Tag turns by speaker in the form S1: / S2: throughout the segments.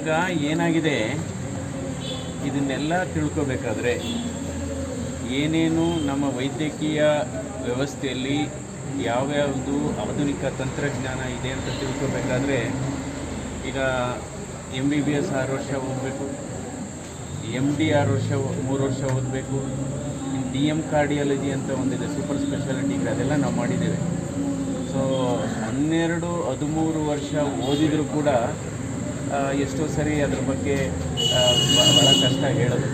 S1: ಇವಾಗ ಏನಾಗಿದೆ? ಇದನ್ನೆಲ್ಲ ತಿಳ್ಕೋಬೇಕಾದ್ರೆ ಏನೇನು ನಮ್ಮ ವೈದ್ಯಕೀಯ ವ್ಯವಸ್ಥೆಯಲ್ಲಿ ಯಾವ್ಯಾವುದು ಆಧುನಿಕ ತಂತ್ರಜ್ಞಾನ ಇದೆ ಅಂತ ತಿಳ್ಕೋಬೇಕಾದ್ರೆ ಈಗ ಎಂ ಬಿ ಬಿ ಎಸ್ ಆರು ವರ್ಷ ಓದಬೇಕು ಎಂ ಡಿ ಆರು ವರ್ಷ ಮೂರು ವರ್ಷ ಓದಬೇಕು ಡಿ ಎಂ ಕಾರ್ಡಿಯಾಲಜಿ ಅಂತ ಒಂದಿದೆ ಸೂಪರ್ ಸ್ಪೆಷಾಲಿಟಿ ಅದೆಲ್ಲ ನಾವು ಮಾಡಿದ್ದೇವೆ. ಸೊ ಹನ್ನೆರಡು ಹದಿಮೂರು ವರ್ಷ ಓದಿದರೂ ಕೂಡ ಎಷ್ಟೋ ಸರಿ ಅದ್ರ ಬಗ್ಗೆ ಬಹಳ ಭಾಳ ಕಷ್ಟ ಹೇಳೋದು.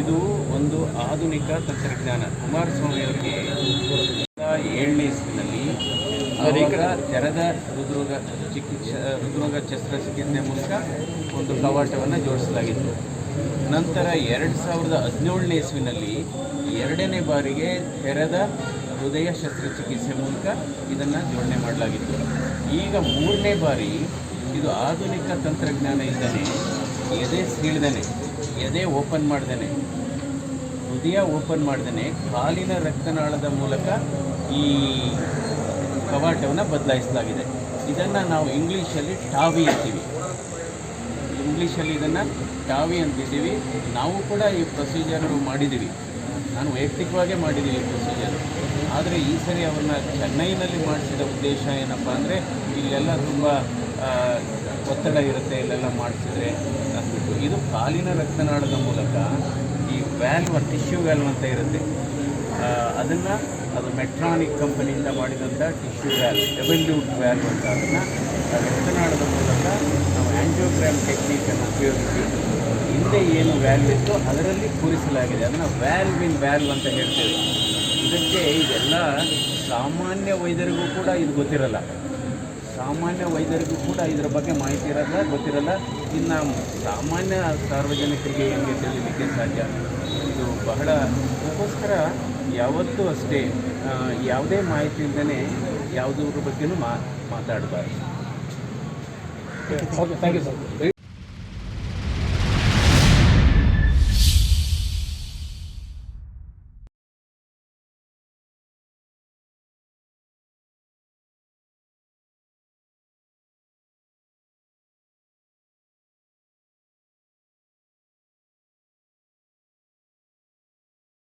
S1: ಇದು ಒಂದು ಆಧುನಿಕ ತಂತ್ರಜ್ಞಾನ. ಕುಮಾರಸ್ವಾಮಿ ಅವರಿಗೆ ಏಳನೇ ಇಸ್ವಿನಲ್ಲಿ ಅನೇಕ ತೆರೆದ ಹೃದ್ರೋಗ ಚಿಕಿತ್ಸೆ ಹೃದ್ರೋಗ ಶಸ್ತ್ರಚಿಕಿತ್ಸೆ ಮೂಲಕ ಒಂದು ಕವಾಟವನ್ನು ಜೋಡಿಸಲಾಗಿತ್ತು. ನಂತರ ಎರಡು ಸಾವಿರದ ಹದಿನೇಳನೇ ಇಸ್ವಿನಲ್ಲಿ ಎರಡನೇ ಬಾರಿಗೆ ತೆರೆದ ಹೃದಯ ಶಸ್ತ್ರಚಿಕಿತ್ಸೆ ಮೂಲಕ ಇದನ್ನು ಜೋಡಣೆ ಮಾಡಲಾಗಿತ್ತು. ಈಗ ಮೂರನೇ ಬಾರಿ ಇದು ಆಧುನಿಕ ತಂತ್ರಜ್ಞಾನ ಇದ್ದಾನೆ ಎದೆ ಸೀಳ್ದೇನೆ, ಎದೆ ಓಪನ್ ಮಾಡ್ದೇನೆ, ಹೃದಯ ಓಪನ್ ಮಾಡ್ದೇನೆ, ಕಾಲಿನ ರಕ್ತನಾಳದ ಮೂಲಕ ಈ ಕವಾಟವನ್ನು ಬದಲಾಯಿಸಲಾಗಿದೆ. ಇದನ್ನು ನಾವು ಇಂಗ್ಲೀಷಲ್ಲಿ ಟಾವಿ ಅಂತೀವಿ. ಇಂಗ್ಲೀಷಲ್ಲಿ ಇದನ್ನು ಟಾವಿ ಅಂತಿದ್ದೀವಿ. ನಾವು ಕೂಡ ಈ ಪ್ರೊಸೀಜರ್ ಮಾಡಿದ್ದೀವಿ. ನಾನು ವೈಯಕ್ತಿಕವಾಗೇ ಮಾಡಿದ್ದೀವಿ ಈ ಪ್ರೊಸೀಜರ್ ಆದರೆ ಈ ಸರಿ ಅವನ್ನ ಚೆನ್ನೈನಲ್ಲಿ ಮಾಡಿಸಿದ ಉದ್ದೇಶ ಏನಪ್ಪ ಅಂದರೆ ಇಲ್ಲೆಲ್ಲ ತುಂಬ ಒತ್ತಡ ಇರುತ್ತೆ, ಇಲ್ಲೆಲ್ಲ ಮಾಡಿಸಿದ್ರೆ ಅಂದ್ಬಿಟ್ಟು. ಇದು ಕಾಲಿನ ರಕ್ತನಾಳದ ಮೂಲಕ ಈ ವ್ಯಾಲ್ವ್ ಟಿಶ್ಯೂ ವ್ಯಾಲ್ವ್ ಅಂತ ಇರುತ್ತೆ. ಅದನ್ನು ಅದು ಮೆಟ್ರಾನಿಕ್ ಕಂಪನಿಯಿಂದ ಮಾಡಿದಂಥ ಟಿಶ್ಯೂ ವ್ಯಾಲ್ವ್ ಎವಲ್ಯೂಟ್ ವ್ಯಾಲ್ವ್ ಅಂತ ಅದನ್ನು ರಕ್ತನಾಳದ ಮೂಲಕ ನಾವು ಆ್ಯಂಜಿಯೋಗ್ರಾಮ್ ಟೆಕ್ನಿಕನ್ನು ಉಪಯೋಗಿಸಿ, ಹಿಂದೆ ಏನು ವ್ಯಾಲ್ವ್ ಇತ್ತು ಅದರಲ್ಲಿ ಕೂರಿಸಲಾಗಿದೆ. ಅದನ್ನು ವ್ಯಾಲ್ವ್ ಇನ್ ವ್ಯಾಲ್ವ್ ಅಂತ ಹೇಳ್ತೇವೆ. ಇದಕ್ಕೆ ಇದೆಲ್ಲ ಸಾಮಾನ್ಯ ವೈದ್ಯರಿಗೂ ಕೂಡ ಇದು ಗೊತ್ತಿರಲ್ಲ. ಸಾಮಾನ್ಯ ವೈದ್ಯರಿಗೂ ಕೂಡ ಇದರ ಬಗ್ಗೆ ಮಾಹಿತಿ ಇರಲ್ಲ, ಗೊತ್ತಿರಲ್ಲ. ಇನ್ನು ಸಾಮಾನ್ಯ ಸಾರ್ವಜನಿಕರಿಗೆ ಹೆಂಗೆ ತಿಳಿಲಿಕ್ಕೆ ಸಾಧ್ಯ? ಇದು ಬಹಳ ಅದಕ್ಕೋಸ್ಕರ ಯಾವತ್ತೂ ಅಷ್ಟೇ ಯಾವುದೇ ಮಾಹಿತಿ ಇಲ್ಲದೇ ಯಾವುದ್ರ ಬಗ್ಗೆನೂ ಮಾ, ಮಾತಾಡಬಾರ್ದು.
S2: Thank you sir